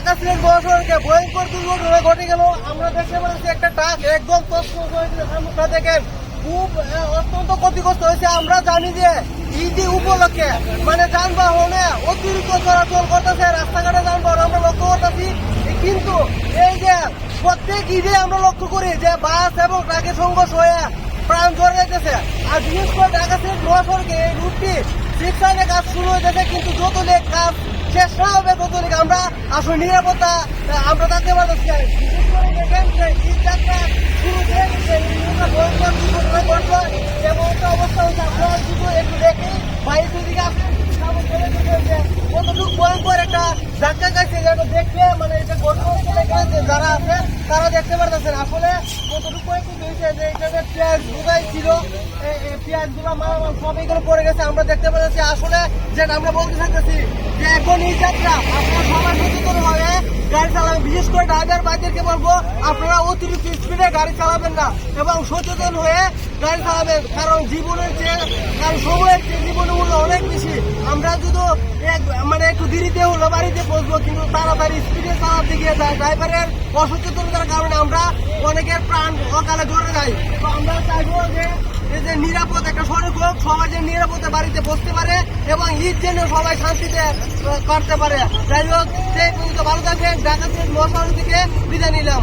ঢাকা সিলেট ভয়ঙ্কর দুর্ঘটনা ঘটে গেল। আমরা দেখতে পাচ্ছি একটা ট্রাক একদম হয়ে গেছে সামনেটা খুব অত্যন্ত ক্ষতিগ্রস্ত হয়েছে। আমরা জানি যে ঈদে উপলক্ষে মানে যানবাহনে অতিরিক্ত চলাচল করতেছে, রাস্তাঘাটে যানবাহন, আমরা লক্ষ্য করতেছি। কিন্তু এই যে প্রত্যেক ঈদে আমরা লক্ষ্য করি যে বাস এবং ট্রাকের সংঘর্ষ হয়ে প্রাণ ঝরে যাইতেছে আর বিশেষ করে ঢাকা সিলেট মহাসড়কে এই রুটটি লাইনের কাজ শুরু হয়ে গেছে, কিন্তু যত লেট কাজ শেষ না হবে তত আমরা আসলে নিরাপত্তা আমরা থাকতে পারতেছি। বিশেষ করে দেখেন যে শুরু ভয়ঙ্কর একটা অবস্থা একটু কতটুকু ভয়ঙ্কর একটা দেখলে মানে এটা ঘটনা তারা দেখতে পারতেছেন, আসলে কতটুকু একটু হয়েছে যে এখানে পেঁয়াজ বোঝাই ছিল। পেঁয়াজগুলো মালামাল সব এগুলো পড়ে গেছে, আমরা দেখতে পাচ্ছি, আসলে যেটা আমরা বলতে থাকতেছি যে এখন এই যাত্রা আপনারা সবাই সচেতন হয়ে গাড়ি চালাবেন। বিশেষ করে ড্রাইভার ভাইদেরকে বলব, আপনারা অতিরিক্ত স্পিডে গাড়ি চালাবেন না এবং সচেতন হয়ে গাড়ি চালাবেন। কারণ জীবনের চেয়ে, কারণ সময়ের চেয়ে জীবনের মূল্য অনেক বেশি। আমরা যদি এক মানে হলো বাড়িতে পৌঁছবো কিন্তু তাড়াতাড়ি স্পিডে চালাতে গিয়ে যায়। ড্রাইভারের অসচেতনতার কারণে আমরা অনেকের প্রাণ অকালে ধরে যাই। তো আমরা চাইব যে এই যে নিরাপদ একটা সড়ক হোক, সবাই যে নিরাপদে বাড়িতে বসতে পারে এবং ঈদ যেন সবাই শান্তিতে করতে পারে। যাই হোক, সেই পর্যন্ত ভালো থাকবেন ঢাকা থেকে মহাশহর থেকে বিদায় নিলাম।